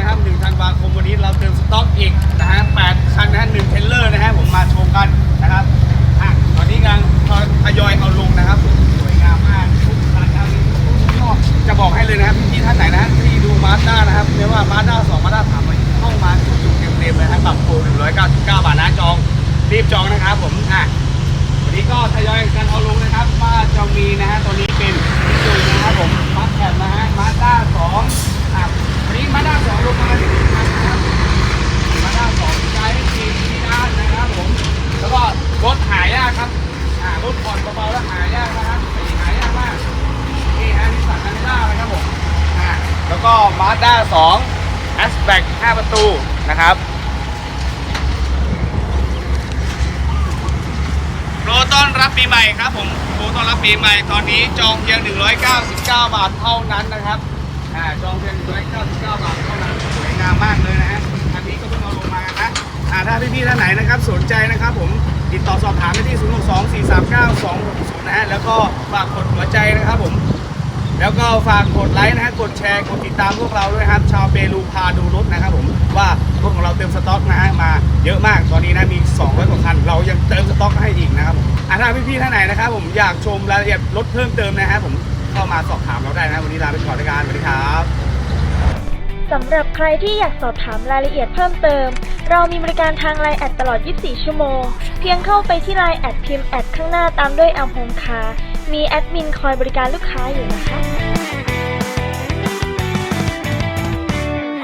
ะครับ1ธันวาคมวันนี้เราเติมสต็อกอีกนะฮะ8คันนะฮะหนึ่งเทรลเลอร์นะฮะผมมาชมกันนะครับอะตอนนี้กำลังทยอยเอาลงนะครับสวยงามมากทุกคันนะครับก็จะบอกให้เลยนะครับพี่ๆท่านไหนนะฮะที่ดูมาสด้านะครับไม่ว่ามาสด้าสองมาสด้าสามเข้ามาจุกๆเต็มๆเลยนะครับปรับโปร199บาทนะจองรีบจองนะครับผมอะวันนี้ก็ทยอยกันเอาลงนะครับว่าจะมีนะฮะตัวนี้เป็นจุดนะครับผมมาแคบนะฮะมาด้าสองอะวันนี้มาด้าสองลงมาที่นี่นะครับมาด้าสองใจทีที่ด้านนะครับผมแล้วก็รถหายากครับอ่า รถผ่อนเบาๆแล้วหายากนะครับหายากมากนี่ฮะนิสสันคันด้านะครับผมอะแล้วก็มาด้าสองแอสแบ็ก5ประตูนะครับโปรต้อนรับปีใหม่ครับผมโปรต้อนรับปีใหม่ตอนนี้จองเพียง 199 บาทเท่านั้นนะครับอ่าจองเพียง 199 บาทเท่านั้นสวยงามมากเลยนะฮะอันนี้ก็เพิ่งเอาลงมานะอ่าถ้าพี่ๆท่านไหนนะครับสนใจนะครับผม ติดต่อสอบถามได้ที่ 062 439 260 นะฮะ แล้วก็ฝากกดหัวใจนะครับผม แล้วก็ฝากกดไลค์นะฮะ กดแชร์ กดติดตามพวกเราด้วยครับ ชาวเปรูพาดูรถนะครับผม ว่ารถของเราเติมสต็อกนะฮะ มาเยอะมาก ตอนนี้นะ มี 200 กว่าคัน เรายังเติมสต็อกให้อีกนะครับผมอะถ้าพี่ๆท่านไหนนะครับผม อยากชมรายละเอียดรถเพิ่มเติมนะฮะผม เข้ามาสอบถามเราได้นะ วันนี้ลาไปก่อนในการสวัสดีครับ สำหรับใครที่อยากสอบถามรายละเอียดเพิ่มเติม เรามีบริการทางไลน์แอดตลอด 24 ชั่วโมง เพียงเข้าไปที่ไลน์แอดพิมพ์แอดข้างหน้าตามด้วยแอลโฮมคามีแอดมินคอยบริการลูกค้าอยู่นะคะ